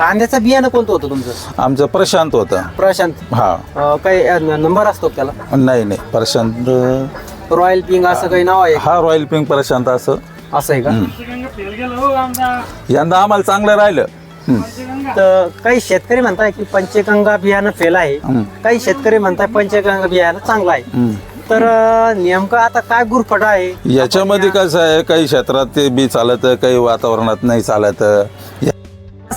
कांद्याचं बियाणं कोणतं होतं तुमचं? आमचं प्रशांत होतं. प्रशांत. हा. अं, काही अं, नंबर असतो का त्याला? नाही नाही. प्रशांत रॉयल पिंग असं काही नाव आहे हा रॉयल पिंक प्रशांत असं. असं आहे का? यंदा आम्हाला चांगलं राहिलं. तर काही शेतकरी म्हणताय की पंचगंगा बियाणं फेल आहे. काही शेतकरी म्हणताय पंचगंगा बियाणं चांगलं आहे. तर अं, नेमकं आता काय गुरफट आहे? याच्यामध्ये कसं आहे काही क्षेत्रात ते बी चालत काही वातावरणात नाही चालत. या-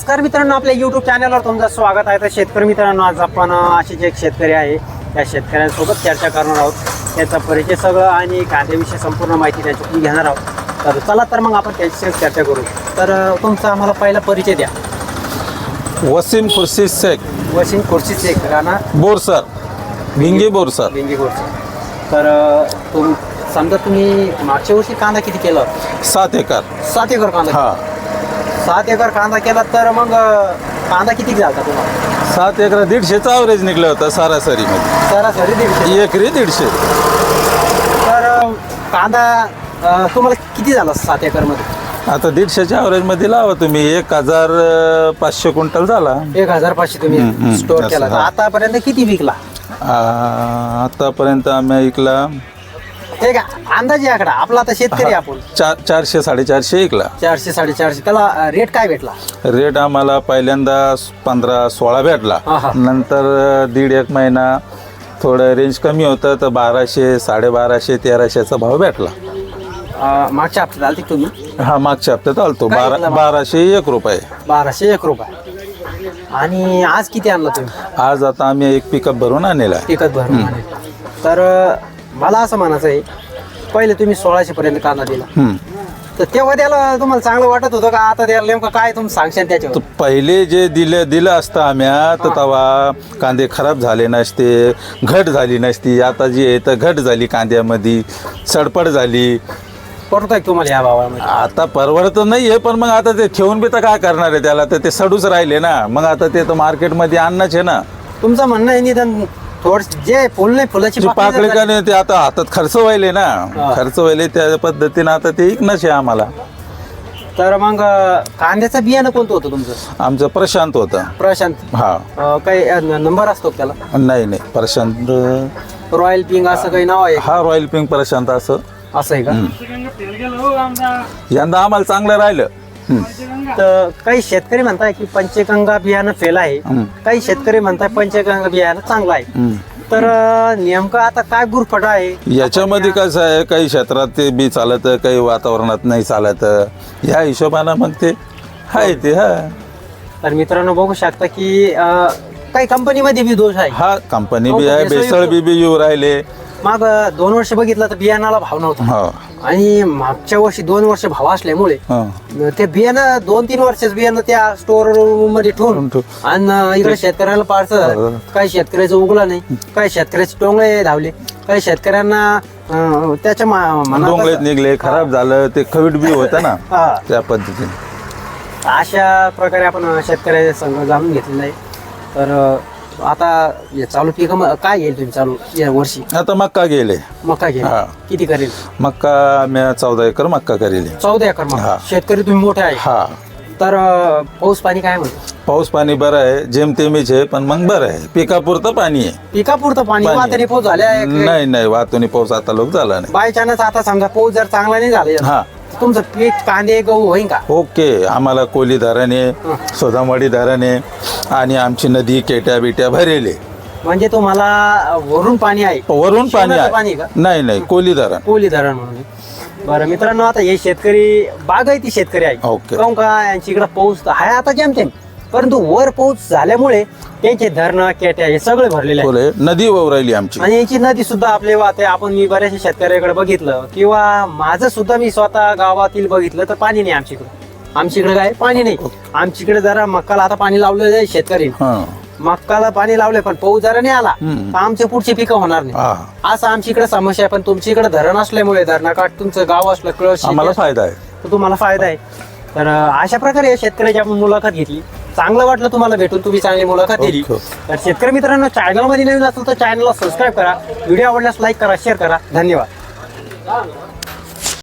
नमस्कार मित्रांनो आपल्या युट्यूब चॅनलवर तुमचं स्वागत आहे. तर शेतकरी मित्रांनो आज आपण असे एक शेतकरी आहे त्या शेतकऱ्यांसोबत चर्चा करणार आहोत. त्याचा परिचय सगळं आणि कांद्याविषयी संपूर्ण माहिती त्यांच्याकडून घेणार आहोत. तर चला तर मग आपण त्याच्याशी चर्चा करू. तर तुमचा आम्हाला पहिला परिचय द्या. वसीम खुर्शी शेख. वशिंग खुर्शीचे एक राणा. बोरसर भिंगी बोरसर लिंगी गोडचे तर तुम समजा तुम्ही मागच्या वर्षी कांदा किती केला? सात एकर. सात एकर कांदा. हा. सात एकर कांदा केला तर मग कांदा किती झाला तुम्हाला? सात एकर दीडशेचं ॲव्हरेज निघलं होतं सरासरीमध्ये. सरासरी दीडशे. एकरी दीडशे. तर कांदा अं, तुम्हाला किती झाला सात एकरमध्ये? आता दीडशेच्या ॲव्हरेजमध्ये लावा तुम्ही. एक हजार अं, पाचशे क्विंटल झाला. एक हजार पाचशे हम्म, तुम्ही हम्म, स्टोअर असं, केला. तर हा. आतापर्यंत किती विकला? आ, आतापर्यंत आम्ही ऐकला ते का अंदाजे आकडा आपला आता शेतकरी आपण. चार चारशे साडेचारशे ऐकला चारशे साडेचारशे. त्याला रेट काय भेटला? रेट आम्हाला पहिल्यांदा पंधरा सोळा भेटला. हा, हा. नंतर दीड एक महिना थोडं रेंज कमी होतं तर बाराशे साडेबाराशे तेराशेचा भाव भेटला. अं, मागच्या हप्त्यात आलती तुम्ही? हा मागच्या हप्त्यात आलतो. काय बारा घेतला मग? बाराशे एक रुपये. बाराशे एक रुपये. आणि आज किती आणला तुम्ही? आज आता आम्ही एक पिकअप भरून आणलेला आहे. पिकत भरून. तर अं, मला असं म्हणायचं आहे पहिले तुम्ही सोळाशे पर्यंत कांदा दिला. तर तेव्हा त्याला तुम्हाला चांगलं वाटत होतं का? आता त्याला नेमकं काय तुम्ही सांगशाल त्याच्यावर? तर पहिले जे दिलं दिलं असतं आम्ही तर तेव्हा कांदे खराब झाले नसते घट झाली नसती. आता जी आहे तर घट झाली कांद्यामध्ये सडपड झाली. पडतोय तुम्हाला या भावामध्ये? आता परवडत नाही आहे पण मग आता ते ठेवून बी तर काय करणार आहे त्याला? तर ते सडूच राहिले ना. मग आता ते तर मार्केटमध्ये आणणंच आहे ना. तुमचं म्हणणं आहे निदान थोड जे फुल नाही फुलाची जी पाकळी का नाही ते आता हातात खर्च व्हायले ना. हा. खर्च व्हायले त्या पद्धतीनं आता ते इकणंच आहे आम्हाला. तर मग कांद्याचं बियाणं कोणतं होतं तुमचं? आमचं प्रशांत होतं. प्रशांत. हा. अं, काही अं, नंबर असतो का त्याला? नाही नाही. प्रशांत रॉयल पिंग असं काही नाव आहे? हा रॉयल पिंक प्रशांत असं. असं आहे का? यंदा आम्हाला चांगलं राहिलं. तर काही शेतकरी म्हणताय की पंचगंगा बियाणं फेल आहे. काही शेतकरी म्हणताय पंचगंगा बियाणं चांगलं आहे. तर नेमकं आता काय गुरफट आहे? याच्यामध्ये कसं आहे काही क्षेत्रात ते बी चालत काही वातावरणात नाही चालत. ह्या हिशोबानं मग ते आहे ते हा. तर मित्रांनो बघू शकता की अं, काही कंपनीमध्ये बी दोष आहे. हा कंपनी हो, बी आहे बेसळ बेसळ बी बी येऊ राहिले. मग दोन वर्ष बघितलं तर बियाणाला भाव नव्हता. हो. आणि मागच्या वर्षी दोन वर्ष भाव असल्यामुळे हो. ते बियाणं दोन तीन वर्षच बियाणं त्या स्टोरमध्ये ठेवून. आणि इकडे शेतकऱ्याला पाडचं. काही शेतकऱ्याचं उगला नाही. काही शेतकऱ्याचे टोंगळे धावले. काही शेतकऱ्यांना अं, त्याच्या मा- मनात डोंगळीत निघले खराब झालं ते खवीट बी होतं ना हा. त्या पद्धतीने. अशा प्रकारे आपण शेतकऱ्याच्या संघ जाणून घेतलेला आहे. तर अं, आता हे चालू पीक काय घेईल तुम्ही चालू या वर्षी? आता मक्का गेले. मका घेईल हा. किती करेल? मक्का मी चौदा एकर मक्का करेल. चौदा एकर मका हा. शेतकरी तुम्ही मोठे आहे. हा. तर अं, पाऊस पाणी काय म्हणतो? पाऊस पाणी बरं आहे. जेमतेमीच आहे पण मग बरं आहे. पिकापुरतं पाणी आहे. पिकापुरतं पाणी. पाणी. पाऊस झाल्या नाही नाही. वाहतुनी पाऊस आता लोक झाला नाही. बाय चान्स आता समजा पाऊस जर चांगला नाही झाला हा. तुमचं पीक कांदे गहू होईन का? ओके. आम्हाला कोली धरणे सोदामवाडी धरणे आणि आमची नदी केट्या बिट्या भरेले. म्हणजे तुम्हाला वरून पाणी आहे? वरून पाणी शेणाचं आहे. का? नाही नाही कोली धरण कोली धरण म्हणून. बरं मित्रांनो आता हे शेतकरी बागायती शेतकरी आहे. ओके. काहून का यांची इकडे पाऊस तर आहे आता जेमतेम. परंतु वर पाऊस झाल्यामुळे त्यांचे धरणं केट्या हे सगळे भरलेले नदी वाहू राहिली आमची. आणि याची नदी सुद्धा आपले वाहते. आपण मी बऱ्याचशा शेतकऱ्याकडे बघितलं. किंवा माझं सुद्धा मी स्वतः गावातील बघितलं तर पाणी नाही आमच्याकडे. आमच्याकडे काय? पाणी नाही. आमच्याकडे जरा मक्काला आता पाणी लावलेलं आहे शेतकरी. हा. मक्काला पाणी लावले पण पाऊस जरा नाही आला. तर आमचे पुढची पिकं होणार नाही. असं आमच्या इकडे समस्या आहे पण तुमच्या इकडे धरण असल्यामुळे धरणाकाठ तुमचं गाव असलं कळस आम्हाला फायदा आहे. तुम्हाला फायदा आहे. तर अशा प्रकारे या शेतकऱ्याची आपण मुलाखत घेतली. चांगलं वाटलं तुम्हाला भेटून तुम्ही चांगली मुलाखत दिली. तर शेतकरी मित्रांनो चॅनलमध्ये नवीन असेल तर चॅनलला सबस्क्राईब करा. व्हिडिओ आवडल्यास लाईक करा शेअर करा. धन्यवाद.